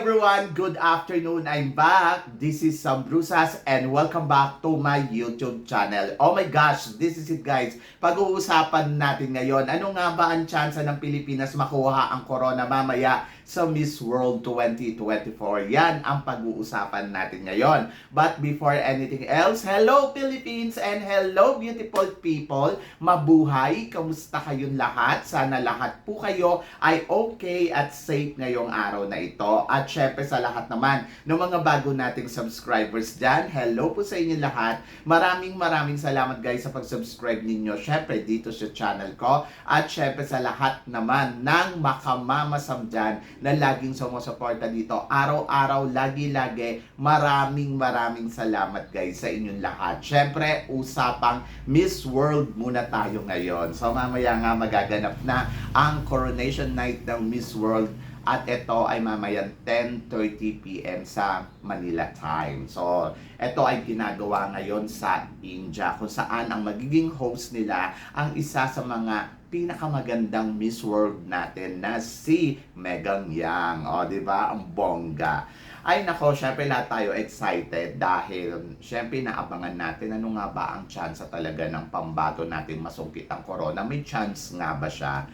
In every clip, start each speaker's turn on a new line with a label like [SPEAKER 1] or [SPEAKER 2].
[SPEAKER 1] Everyone! Good afternoon! I'm back. This is Sam Brusas and welcome back to my YouTube channel. Oh my gosh, this is it guys. Pag-uusapan natin ngayon, ano nga ba ang tsansa ng Pilipinas makuha ang corona mamaya sa Miss World 2024? Yan ang pag-uusapan natin ngayon. But before anything else, hello Philippines and hello beautiful people. Mabuhay! Kamusta kayong lahat? Sana lahat po kayo ay okay at safe ngayong araw na ito. At syempre sa lahat naman ng mga bago nating subscribers dyan, hello po sa inyo lahat. Maraming maraming salamat guys sa pag-subscribe ninyo. Syempre dito sa channel ko. At syempre sa lahat naman ng makamamasam dyan na laging sumusuporta dito. Araw-araw, lagi-lagi, maraming maraming salamat guys sa inyong lahat. Syempre, usapang Miss World muna tayo ngayon. So mamaya nga magaganap na ang coronation night ng Miss World at ito ay mamayang 10.30pm sa Manila time. So, ito ay ginagawa ngayon sa India kung saan ang magiging host nila ang isa sa mga pinakamagandang Miss World natin na si Megan Yang. O, di ba? Ang bongga. Ay nako, syempre lahat tayo excited dahil syempre naabangan natin ano nga ba ang chance talaga ng pambato natin masungkit ang corona. May chance nga ba siya?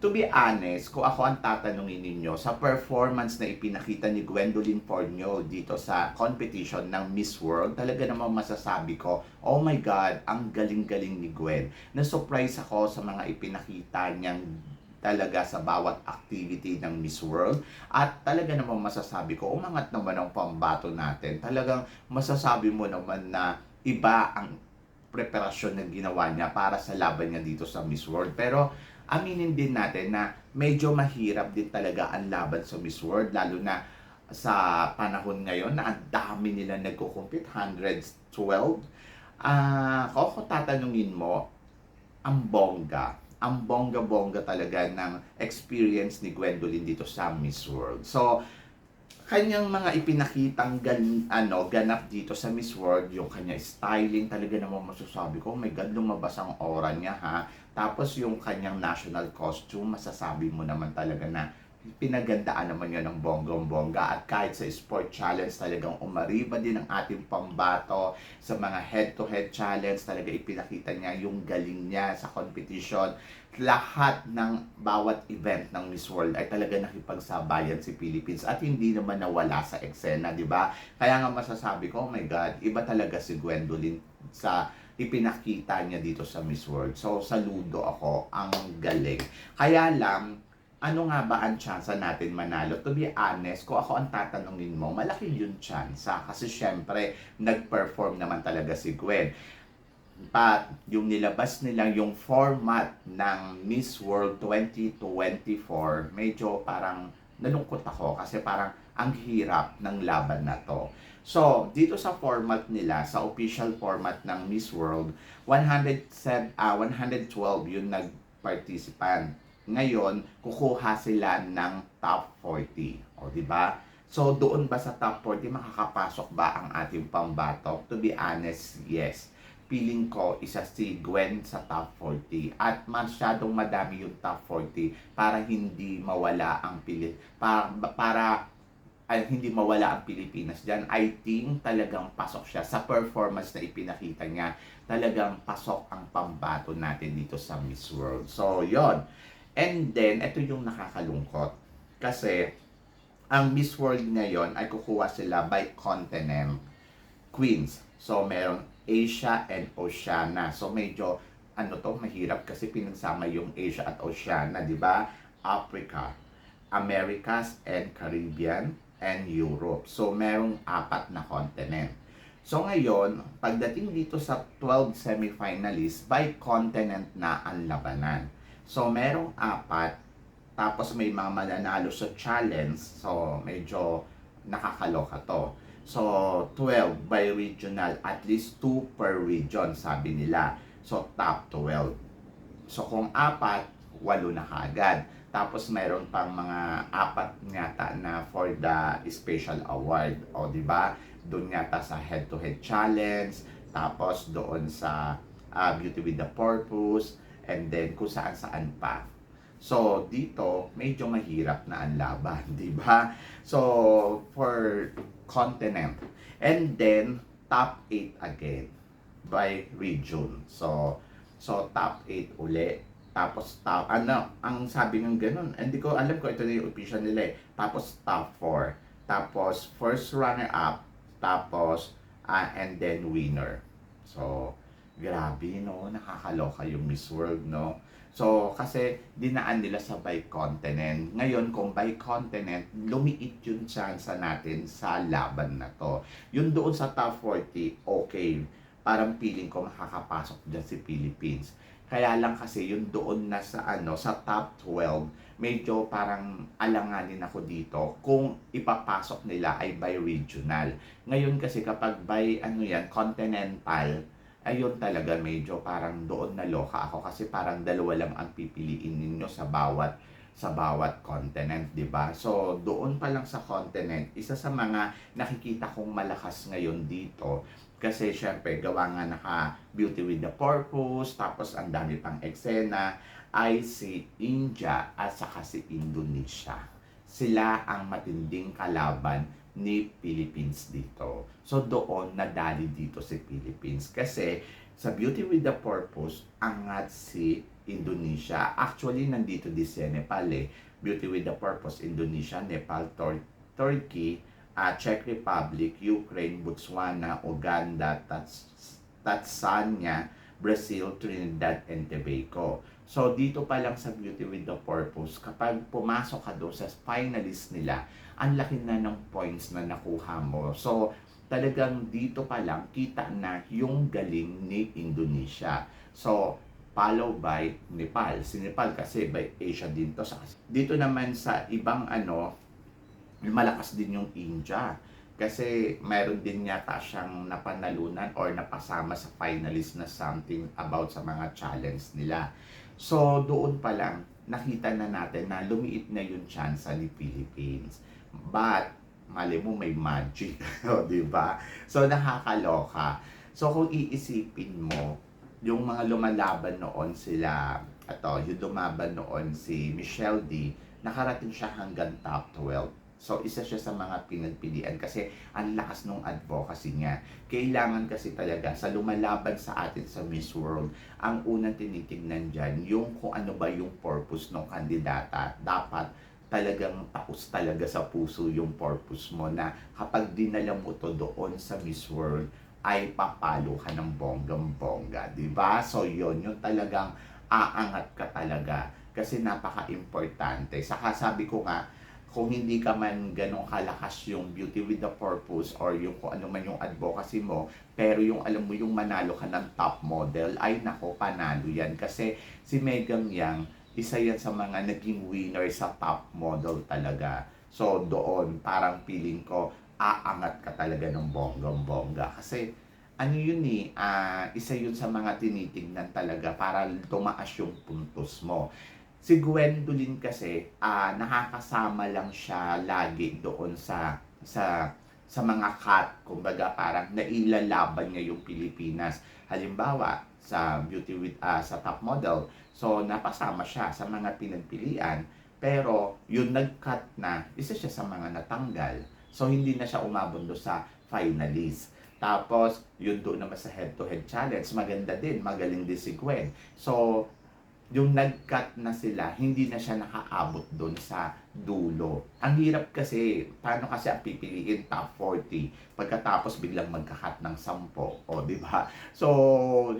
[SPEAKER 1] To be honest, kung ako ang tatanungin ninyo, sa performance na ipinakita ni Gwendolyn Fornio dito sa competition ng Miss World, talaga namang masasabi ko, oh my God, ang galing-galing ni Gwen. Na-surprise ako sa mga ipinakita niyang talaga sa bawat activity ng Miss World. At talaga namang masasabi ko, umangat naman ang pambato natin. Talagang masasabi mo naman na iba ang preparasyon na ginawa niya para sa laban niya dito sa Miss World. Pero aminin din natin na medyo mahirap din talaga ang laban sa Miss World, lalo na sa panahon ngayon na ang dami nila nagko-compete, 112. Ah, uh, kung tatanungin mo, ang bongga, ang bongga-bongga talaga ng experience ni Gwendolyn dito sa Miss World. So, kanyang mga ipinakitang gan, ano, ganap dito sa Miss World, yung kanya styling, talaga namang masasabi ko, oh my God, lumabas ang aura niya ha. Tapos yung kanyang national costume, masasabi mo naman talaga na pinagandaan naman yun ng bonggong-bongga at kahit sa sport challenge talagang umariba din ang ating pambato sa mga head-to-head challenge talaga ipinakita niya yung galing niya sa competition lahat ng bawat event ng Miss World ay talaga nakipagsabayan si Philippines at hindi naman nawala sa eksena, di ba? Kaya nga masasabi ko, oh my God, iba talaga si Gwendolyn sa ipinakita niya dito sa Miss World. So, saludo ako. Ang galing. Kaya lang, ano nga ba ang tsansa natin manalo? To be honest, kung ako ang tatanungin mo, malaki yung tsansa. Kasi syempre, nag-perform naman talaga si Gwen. But, yung nilabas nila yung format ng Miss World 2024, medyo parang nalungkot ako kasi parang ang hirap ng laban na to. So, dito sa format nila, sa official format ng Miss World, 107, uh, 112 yung nag-participant. Ngayon, kukuha sila ng top 40. O, di ba? So, doon ba sa top 40, makakapasok ba ang ating pambatok? To be honest, yes. Feeling ko, isa si Gwen sa top 40. At masyadong madami yung top 40 para hindi mawala ang pili. Para, para ay hindi mawala ang Pilipinas dyan. I think talagang pasok siya sa performance na ipinakita niya. Talagang pasok ang pambato natin dito sa Miss World. So, yon And then, ito yung nakakalungkot. Kasi, ang Miss World ngayon ay kukuha sila by continent queens. So, meron Asia and Oceania. So, medyo, ano to, mahirap kasi pinagsama yung Asia at Oceania, di ba? Africa, Americas and Caribbean, and Europe. So, merong apat na continent. So, ngayon, pagdating dito sa 12 semifinalists, by continent na ang labanan. So, merong apat, tapos may mga mananalo sa challenge. So, medyo nakakaloka to. So, 12 by regional, at least 2 per region, sabi nila. So, top 12. So, kung apat, walo na kaagad. Tapos mayroon pang mga apat yata na for the special award. O, di ba? Doon yata sa head-to-head challenge. Tapos doon sa uh, Beauty with the Purpose. And then kung saan-saan pa. So, dito, medyo mahirap na ang laban, di ba? So, for continent. And then, top 8 again by region. So, so top 8 uli. Tapos top, ano, ang sabi ng ganun, hindi ko alam ko ito na yung official nila eh. Tapos top 4. Tapos first runner up. Tapos, ah, and then winner. So, grabe no, nakakaloka yung Miss World no. So, kasi dinaan nila sa by continent. Ngayon, kung by continent, lumiit yung chance natin sa laban na to. Yung doon sa top 40, okay. Parang feeling ko makakapasok dyan si Philippines. Kaya lang kasi yung doon na sa ano sa top 12, medyo parang alanganin ako dito kung ipapasok nila ay by regional. Ngayon kasi kapag by ano yan, continental, ayun talaga medyo parang doon na loka ako kasi parang dalawa lang ang pipiliin ninyo sa bawat sa bawat continent, 'di ba? So doon pa lang sa continent, isa sa mga nakikita kong malakas ngayon dito kasi syempre gawa nga naka Beauty with the Purpose, tapos ang dami pang eksena ay si India at saka si Indonesia. Sila ang matinding kalaban ni Philippines dito. So doon nadali dito si Philippines kasi sa Beauty with the Purpose angat si Indonesia. Actually nandito din si Nepal eh. Beauty with the Purpose Indonesia, Nepal, Tor- Turkey, ah, Czech Republic, Ukraine, Botswana, Uganda, Tats- Tanzania, Brazil, Trinidad, and Tobago. So, dito pa lang sa Beauty with the Purpose, kapag pumasok ka doon sa finalist nila, ang laki na ng points na nakuha mo. So, talagang dito pa lang, kita na yung galing ni Indonesia. So, follow by Nepal. Si Nepal kasi by Asia din to. Dito naman sa ibang ano, malakas din yung India. Kasi mayroon din yata siyang napanalunan or napasama sa finalist na something about sa mga challenge nila. So doon pa lang, nakita na natin na lumiit na yung chance ni Philippines. But, mali mo may magic, di ba? So nakakaloka. So kung iisipin mo, yung mga lumalaban noon sila, ato, yung lumaban noon si Michelle D, nakarating siya hanggang top 12. So, isa siya sa mga pinagpilian kasi ang lakas ng advocacy niya. Kailangan kasi talaga sa lumalaban sa atin sa Miss World, ang unang tinitingnan dyan, yung kung ano ba yung purpose ng kandidata. Dapat talagang taos talaga sa puso yung purpose mo na kapag dinala mo to doon sa Miss World, ay papalo ka ng bonggang-bongga, di ba? So, yun, yung talagang aangat ka talaga kasi napaka-importante. Saka sabi ko nga, kung hindi ka man ganong kalakas yung beauty with the purpose or yung kung ano man yung advocacy mo, pero yung alam mo yung manalo ka ng top model, ay nako, panalo yan. Kasi si Megan Yang, isa yan sa mga naging winner sa top model talaga. So doon, parang feeling ko, aangat ka talaga ng bonggang-bongga. Kasi ano yun eh, ah, isa yun sa mga tinitingnan talaga para tumaas yung puntos mo. Si Gwendolyn kasi, ah, nakakasama lang siya lagi doon sa sa sa mga cut, kumbaga parang nailalaban niya yung Pilipinas. Halimbawa, sa Beauty with ah, sa top model, so napasama siya sa mga pinagpilian, pero yung nag-cut na, isa siya sa mga natanggal. So hindi na siya umabot sa finalist. Tapos, yun doon naman sa head-to-head challenge, maganda din, magaling din si Gwen. So, yung nag-cut na sila, hindi na siya nakaabot doon sa dulo. Ang hirap kasi, paano kasi ang pipiliin top 40 pagkatapos biglang magka-cut ng 10, o di ba? So,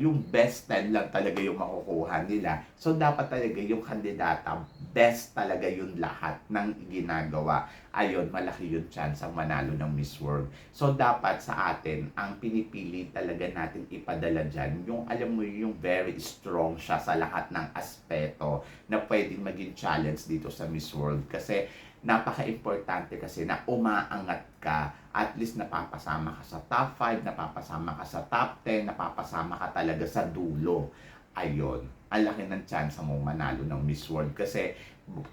[SPEAKER 1] yung best 10 lang talaga yung makukuha nila. So, dapat talaga yung kandidata, best talaga yung lahat ng ginagawa. Ayun, malaki yung chance ang manalo ng Miss World. So, dapat sa atin, ang pinipili talaga natin ipadala dyan, yung alam mo yung very strong siya sa lahat ng aspeto na pwedeng maging challenge dito sa Miss World. Kasi, napaka-importante kasi na umaangat ka, at least napapasama ka sa top 5, napapasama ka sa top 10, napapasama ka talaga sa dulo. Ayun, ang laki ng chance mo manalo ng Miss World kasi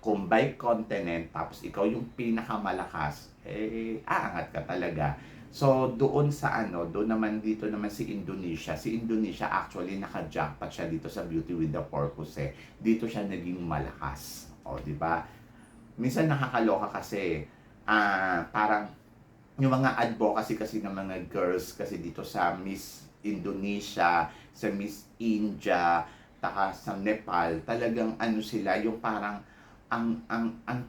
[SPEAKER 1] kung by continent tapos ikaw yung pinakamalakas, eh, aangat ka talaga. So, doon sa ano, doon naman dito naman si Indonesia. Si Indonesia actually naka-jackpot siya dito sa Beauty with the Purpose eh. Dito siya naging malakas. O, di ba? Minsan nakakaloka kasi ah parang yung mga advocacy kasi ng mga girls kasi dito sa Miss Indonesia, sa Miss India, taka sa Nepal, talagang ano sila, yung parang ang ang ang.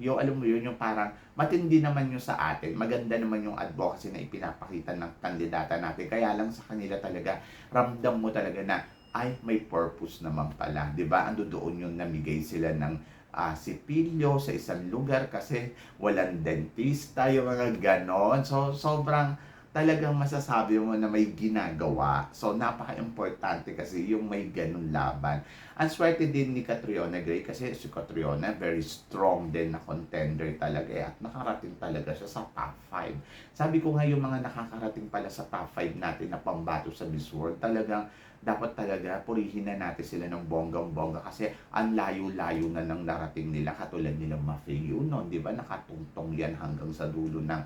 [SPEAKER 1] Yung alam mo yun, yung parang matindi naman yung sa atin. Maganda naman yung advocacy na ipinapakita ng kandidata natin. Kaya lang sa kanila talaga, ramdam mo talaga na ay may purpose naman pala. 'Di ba? Ando doon yung namigay sila ng ah, sipilyo sa isang lugar kasi walang dentista, yung mga ganon. So, sobrang talagang masasabi mo na may ginagawa. So, napaka-importante kasi yung may ganun laban. Ang swerte din ni Catriona Gray kasi si Catriona very strong din na contender talaga eh, at nakarating talaga siya sa top 5. Sabi ko nga yung mga nakakarating pala sa top 5 natin na pambato sa Miss World, talagang dapat talaga purihin na natin sila ng bonggang-bongga kasi ang layo-layo na nang narating nila katulad nila Mafe Yunon, di ba? Nakatungtong yan hanggang sa dulo ng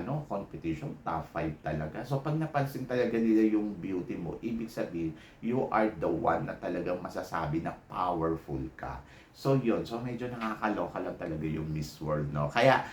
[SPEAKER 1] ano, competition, top 5 talaga. So pag napansin talaga nila yung beauty mo, ibig sabihin, you are the one na talagang masasabi na powerful ka. So yun, so medyo nakakaloka lang talaga yung Miss World, no? Kaya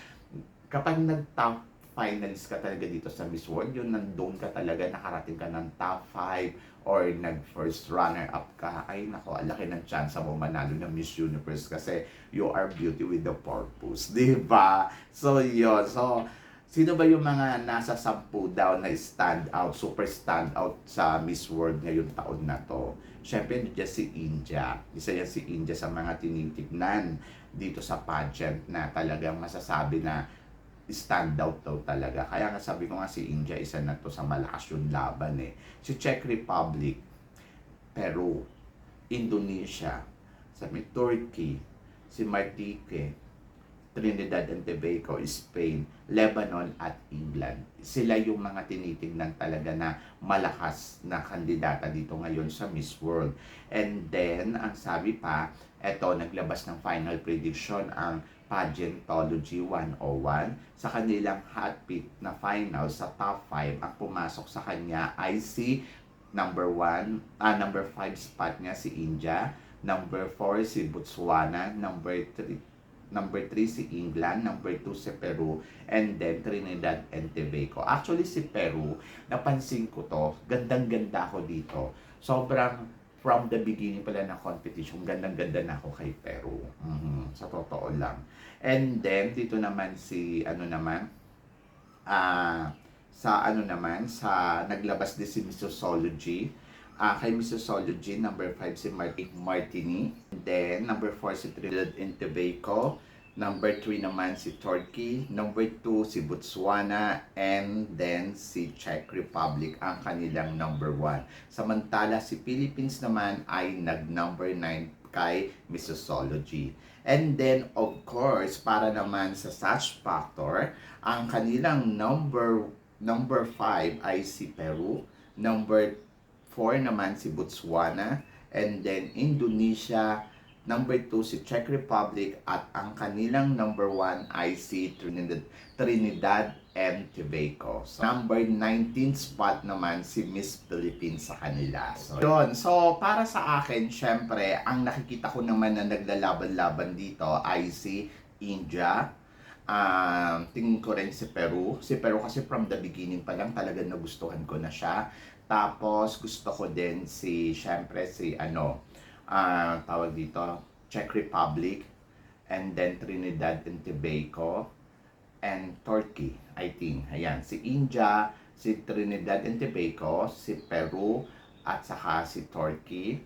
[SPEAKER 1] kapag nag-top finalist ka talaga dito sa Miss World, yun nandun ka talaga, nakarating ka ng top 5 or nag-first runner-up ka, ay nako, laki ng chance mo manalo ng Miss Universe kasi you are beauty with the purpose, di ba? So, yun. So, sino ba yung mga nasa sampu daw na stand out, super stand out sa Miss World ngayong taon na to? Siyempre, nandiyan si India. Isa yan si India sa mga tinitignan dito sa pageant na talagang masasabi na stand out daw talaga. Kaya nga sabi ko nga si India, isa na to sa malakas yung laban eh. Si Czech Republic, Peru, Indonesia, sabi Turkey, si Martinique, Trinidad and Tobago, Spain, Lebanon at England. Sila yung mga tinitingnan talaga na malakas na kandidata dito ngayon sa Miss World. And then, ang sabi pa, eto, naglabas ng final prediction ang Pageantology 101 sa kanilang hot pick na final sa top 5 ang pumasok sa kanya ay si number 1 ah number 5 spot niya si India number 4 si Botswana number 3 Number 3 si England, number 2 si Peru, and then Trinidad and Tobago. Actually si Peru, napansin ko to, gandang-ganda ako dito. Sobrang from the beginning pala ng competition, gandang-ganda na ako kay Peru. Mhm, sa totoo lang. And then, dito naman si, ano naman, ah, sa ano naman, sa naglabas din si Missosology. Ah, kay Missosology, number 5 si Martin Martini. And then, number 4 si Trinidad and Tobago. Number 3 naman si Turkey. Number 2 si Botswana. And then si Czech Republic ang kanilang number 1. Samantala si Philippines naman ay nag-number 9 kay Missosology. And then, of course, para naman sa Such Factor, ang kanilang number number 5 ay si Peru. Number 4 naman si Botswana. And then, Indonesia. Number 2 si Czech Republic. At ang kanilang number 1 ay si Trinidad, Trinidad and Tobago. So, number 19 spot naman si Miss Philippines sa kanila. So, yun. So, para sa akin, syempre, ang nakikita ko naman na naglalaban-laban dito ay si India. Um, tingin ko rin si Peru. Si Peru kasi from the beginning pa lang talaga nagustuhan ko na siya. Tapos, gusto ko din si, syempre, si ano, ah tawag dito, Czech Republic. And then Trinidad and Tobago and Turkey, I think. Ayan, si India, si Trinidad and Tobago, si Peru, at saka si Turkey,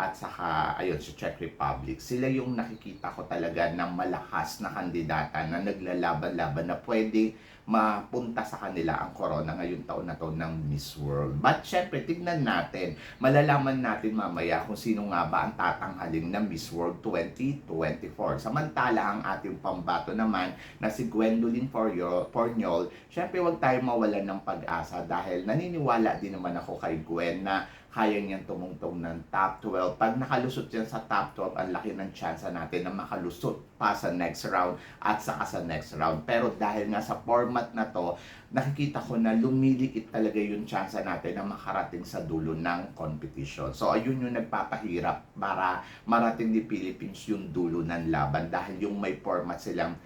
[SPEAKER 1] at saka, ayun, si Czech Republic. Sila yung nakikita ko talaga na malakas na kandidata na naglalaban-laban na pwede mapunta sa kanila ang corona ngayong taon na to ng Miss World. But syempre, tignan natin, malalaman natin mamaya kung sino nga ba ang tatanghaling na Miss World 2024. Samantala, ang ating pambato naman na si Gwendolyn Porniol, syempre wag tayo mawalan ng pag-asa dahil naniniwala din naman ako kay Gwen na kaya niyang tumungtong ng top 12. Pag nakalusot yan sa top 12, ang laki ng chance natin na makalusot pa sa next round at saka sa next round. Pero dahil nga sa format na to, nakikita ko na lumiliit talaga yung chance natin na makarating sa dulo ng competition. So ayun yung nagpapahirap para marating ni Philippines yung dulo ng laban dahil yung may format silang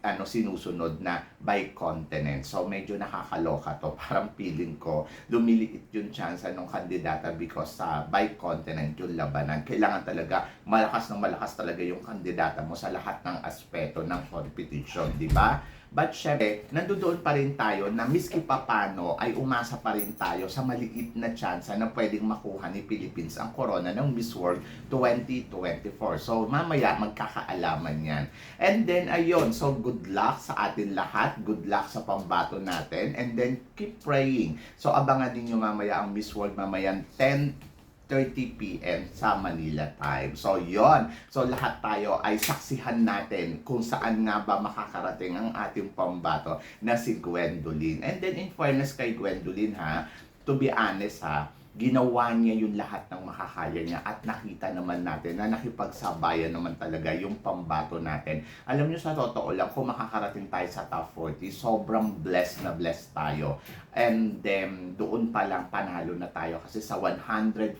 [SPEAKER 1] ano sinusunod na by continent. So medyo nakakaloka to. Parang feeling ko lumiliit yung chance ng kandidata because sa by continent yung labanan. Kailangan talaga malakas na malakas talaga yung kandidata mo sa lahat ng aspeto ng competition, di ba? But syempre, nandoon pa rin tayo na miski papano ay umasa pa rin tayo sa maliit na chance na pwedeng makuha ni Philippines ang corona ng Miss World 2024. So mamaya magkakaalaman yan. And then ayun, so good luck sa atin lahat. Good luck sa pambato natin. And then keep praying. So abangan ninyo mamaya ang Miss World mamaya 10 30 p.m. sa Manila time. So, yon. So, lahat tayo ay saksihan natin kung saan nga ba makakarating ang ating pambato na si Gwendolyn. And then, in fairness kay Gwendolyn, ha, to be honest, ha, ginawa niya yung lahat ng makakaya niya at nakita naman natin na nakipagsabayan naman talaga yung pambato natin. Alam niyo sa totoo lang, kung makakarating tayo sa top 40, sobrang blessed na blessed tayo. And then, doon pa lang panalo na tayo kasi sa 114,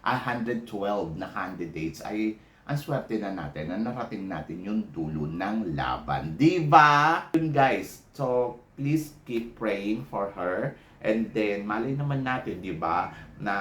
[SPEAKER 1] ah, 112 na candidates ay ang swerte na natin na narating natin yung dulo ng laban. Di ba? Yun guys. So, please keep praying for her. And then, malay naman natin, di ba, na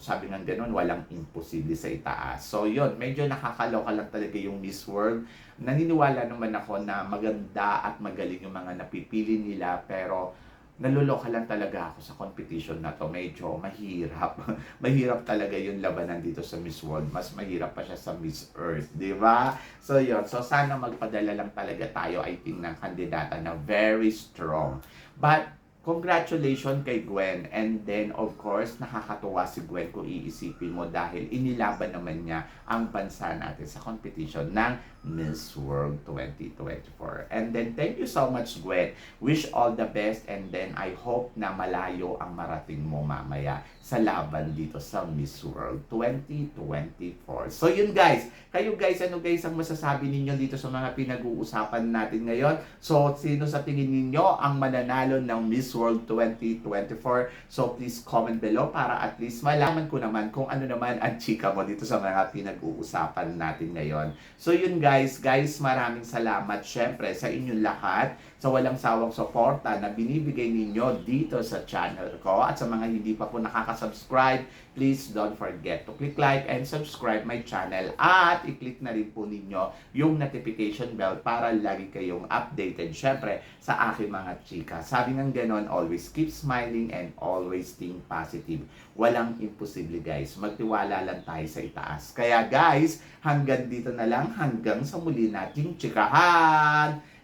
[SPEAKER 1] sabi ng ganun, walang imposible sa itaas. So, yun, medyo nakakaloka lang talaga yung Miss World. Naniniwala naman ako na maganda at magaling yung mga napipili nila, pero naluloka lang talaga ako sa competition na to. Medyo mahirap. mahirap talaga yung labanan dito sa Miss World. Mas mahirap pa siya sa Miss Earth. Di ba? So, yun. So, sana magpadala lang talaga tayo, I think, ng kandidata na very strong. But, congratulations kay Gwen. And then, of course, nakakatuwa si Gwen kung iisipin mo dahil inilaban naman niya ang bansa natin sa competition ng Miss World 2024. And then, thank you so much, Gwen. Wish all the best and then I hope na malayo ang marating mo mamaya sa laban dito sa Miss World 2024. So, yun guys. Kayo guys, ano guys ang masasabi ninyo dito sa mga pinag-uusapan natin ngayon? So, sino sa tingin ninyo ang mananalo ng Miss World 2024? So, please comment below para at least malaman ko naman kung ano naman ang chika mo dito sa mga pinag-uusapan natin ngayon. So, yun guys. Guys, maraming salamat syempre sa inyong lahat sa walang sawang suporta na binibigay ninyo dito sa channel ko at sa mga hindi pa po nakaka-subscribe, please don't forget to click like and subscribe my channel at i-click na rin po ninyo yung notification bell para lagi kayong updated syempre sa aking mga chika. Sabi ng ganon, always keep smiling and always think positive. Walang imposible guys. Magtiwala lang tayo sa itaas. Kaya guys, hanggang dito na lang. Hanggang sa muli nating chikahan.